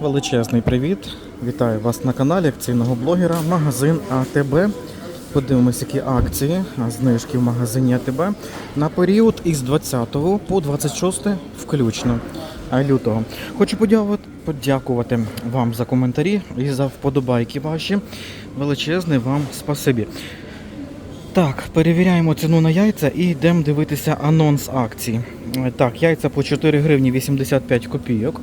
Величезний привіт! Вітаю вас на каналі акційного блогера магазин АТБ. Подивимось, які акції, знижки в магазині АТБ на період із 20 по 26 включно лютого. Хочу подякувати, вам за коментарі і за вподобайки ваші. Величезне вам спасибі. Так, перевіряємо ціну на яйця і йдемо дивитися анонс акцій. Е, Так, яйця по 4 гривні 85 копійок.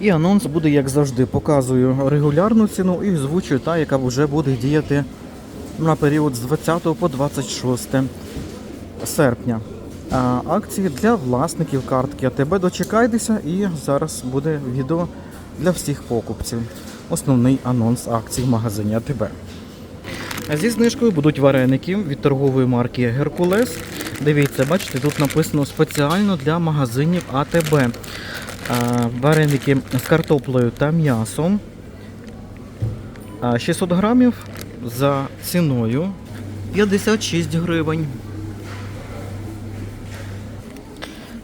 І анонс буде, як завжди, показую регулярну ціну і озвучую та, яка вже буде діяти на період з 20 по 26 серпня. Акції для власників картки АТБ. Дочекайтеся і зараз буде відео для всіх покупців. Основний анонс акцій в магазині АТБ. Зі знижкою будуть вареники від торгової марки Геркулес. Дивіться, бачите, тут написано спеціально для магазинів АТБ. Вареники з картоплею та м'ясом. 600 грамів за ціною 56 гривень.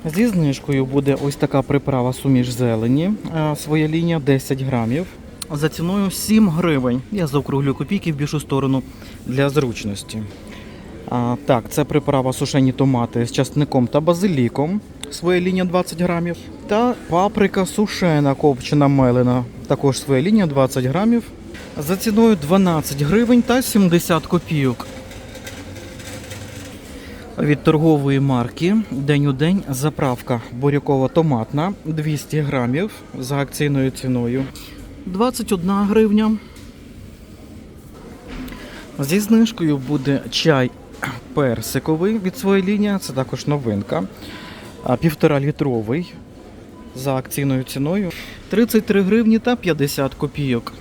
Зі знижкою буде ось така приправа суміш зелені. Своя лінія 10 грамів. За ціною 7 гривень. Я заокруглю копійки в більшу сторону для зручності. А, так, це приправа сушені томати з часником та базиліком. Своя лінія 20 грамів. Та паприка сушена, копчена мелена. Також своя лінія 20 грамів. За ціною 12 гривень та 70 копійок. Від торгової марки день у день заправка бурякова-томатна 200 грамів за акційною ціною 21 гривня. Зі знижкою буде чай персиковий від своєї лінії, це також новинка. А, Півтора літровий за акційною ціною 33 гривні та 50 копійок.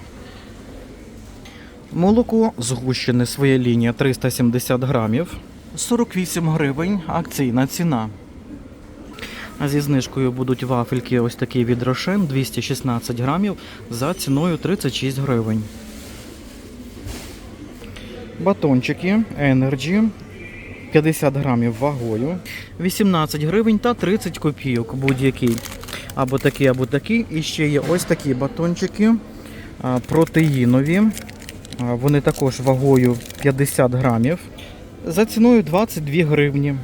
Молоко згущене своя лінія 370 грамів. 48 гривень акційна ціна. А зі знижкою будуть вафельки ось такі від Рошен 216 грамів за ціною 36 гривень. Батончики Energy 50 грамів вагою 18 гривень та 30 копійок будь-який. Або такий, або такий. І ще є ось такі батончики протеїнові. Вони також вагою 50 грамів. За ціною 22 гривні.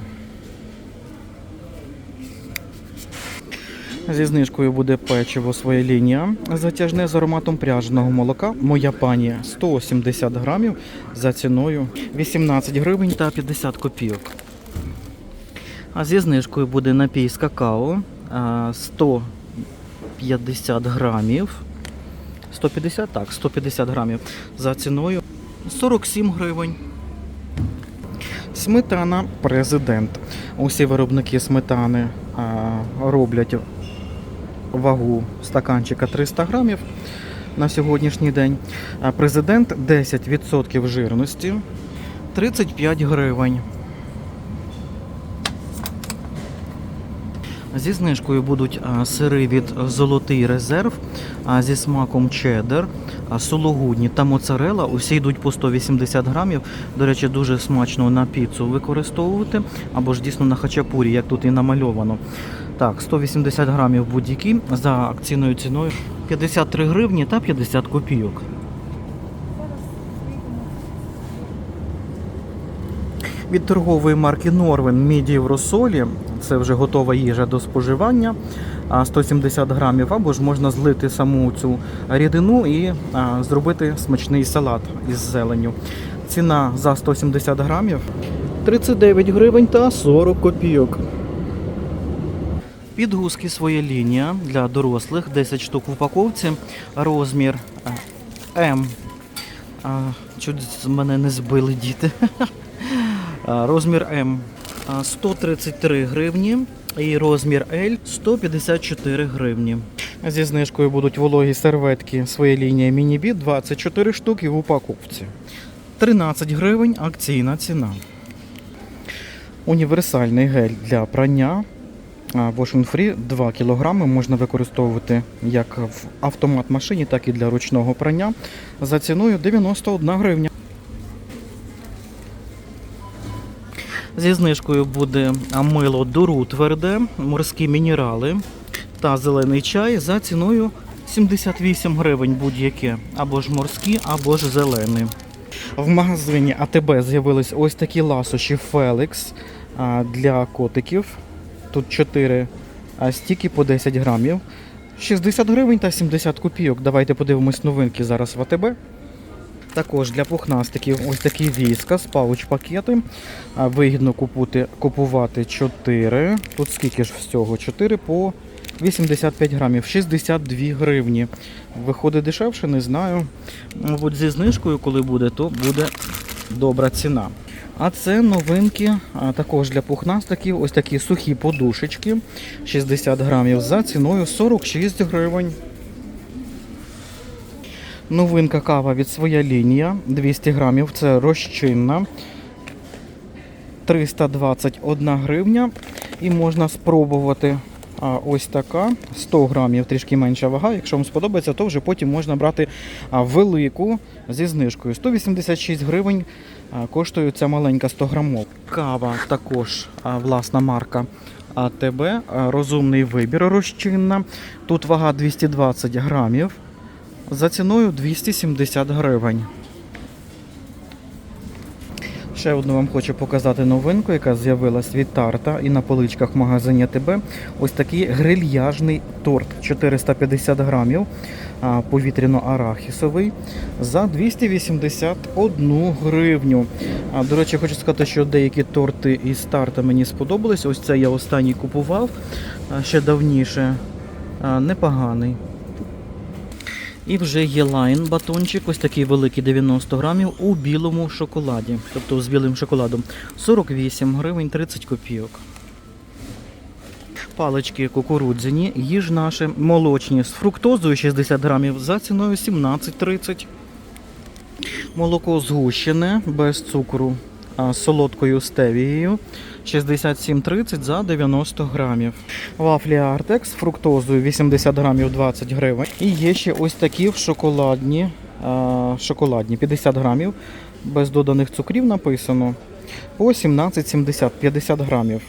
Зі знижкою буде печиво своя лінія. Затяжне з ароматом пряженого молока. Моя пані 170 грамів за ціною 18 гривень та 50 копійок. А зі знижкою буде напій з какао 150 грамів. 150, так, 150 грамів за ціною 47 гривень. Сметана президент. Усі виробники сметани а, роблять вагу стаканчика 300 грамів на сьогоднішній день. Президент 10% жирності 35 гривень. Зі знижкою будуть сири від Золотий резерв зі смаком чеддер, а, сулугудні та моцарела. Усі йдуть по 180 грамів. До речі, дуже смачно на піцу використовувати або ж дійсно на хачапурі, як тут і намальовано. Так, 180 грамів будь-які за акційною ціною 53 гривні та 50 копійок. Від торгової марки Норвен міді в розсолі. Це вже готова їжа до споживання. 170 грамів, або ж можна злити саму цю рідину і зробити смачний салат із зеленню. Ціна за 170 грамів 39 гривень та 40 копійок. Підгузки своя лінія для дорослих, 10 штук в упаковці, розмір е, М. Чуть з мене не збили діти. Розмір М 133 гривні і розмір L 154 гривні. Зі знижкою будуть вологі серветки своя лінія міні 24 штуки в упаковці. 13 гривень акційна ціна. Універсальний гель для прання. А, Wash Free 2 кг можна використовувати як в автомат машині, так і для ручного прання за ціною 91 гривня. Зі знижкою буде мило дуру тверде, морські мінерали та зелений чай за ціною 78 гривень будь-яке. Або ж морські, або ж зелений. В магазині АТБ з'явились ось такі ласощі Фелікс а, для котиків. Тут 4 а, стіки по 10 грамів. 60 гривень та 70 копійок. Давайте подивимось новинки зараз в АТБ. Також для пухнастиків ось такі війська з пауч-пакети. Вигідно купути, купувати 4. Тут скільки ж всього? 4 по 85 грамів, 62 гривні. Виходить дешевше, не знаю. Мабуть, зі знижкою, коли буде, то буде добра ціна. А це новинки а, також для пухнастиків. Ось такі сухі подушечки 60 грамів за ціною 46 гривень. Новинка кава від своя лінія 200 грамів. Це розчинна. 321 гривня. І можна спробувати а, ось така 100 грамів, трішки менша вага. Якщо вам сподобається, то вже потім можна брати велику зі знижкою. 186 гривень коштує ця маленька 100 грамов. Кава також власна марка АТБ. Розумний вибір розчинна. Тут вага 220 грамів. За ціною 270 гривень. Ще одну вам хочу показати новинку, яка з'явилась від тарта і на поличках в магазині ТБ. Ось такий грильяжний торт 450 грамів, повітряно-арахісовий за 281 гривню. До речі, хочу сказати, що деякі торти із тарта мені сподобались. Ось це я останній купував ще давніше. Непоганий. І вже є лайн батончик, ось такий великий 90 грамів у білому шоколаді. Тобто з білим шоколадом. 48 гривень 30 копійок. Палички кукурудзяні, їж наші молочні з фруктозою 60 грамів за ціною 17,30. Молоко згущене без цукру, солодкою стевією 67,30 за 90 грамів. Вафлі Артекс з фруктозою 80 грамів 20 гривень. І є ще ось такі в шоколадні, шоколадні 50 грамів. Без доданих цукрів написано. По 17,70 50 грамів.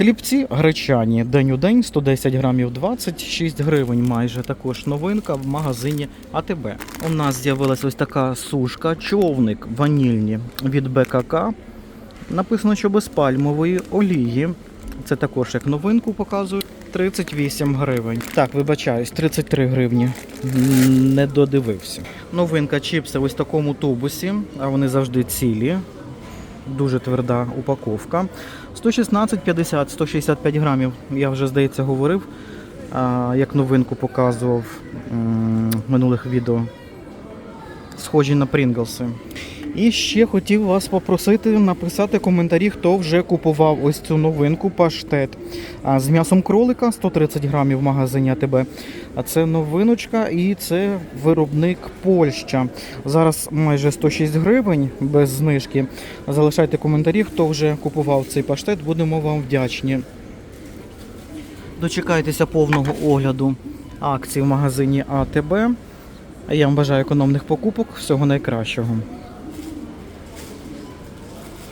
Хлібці гречані день у день 110 грамів 26 гривень. Майже також новинка в магазині АТБ. У нас з'явилась ось така сушка, човник ванільні від БКК. Написано, що без пальмової олії. Це також як новинку показують. 38 гривень. Так, вибачаюсь, 33 гривні. Не додивився. Новинка чіпси ось в такому тубусі, а вони завжди цілі. Дуже тверда упаковка. 116,50, 165 грамів. Я вже, здається, говорив, як новинку показував в минулих відео. Схожі на Прінглси. І ще хотів вас попросити написати коментарі, хто вже купував ось цю новинку паштет з м'ясом кролика 130 грамів в магазині АТБ. А це новиночка і це виробник Польща. Зараз майже 106 гривень без знижки. Залишайте коментарі, хто вже купував цей паштет, будемо вам вдячні. Дочекайтеся повного огляду акцій в магазині АТБ. Я вам бажаю економних покупок, всього найкращого.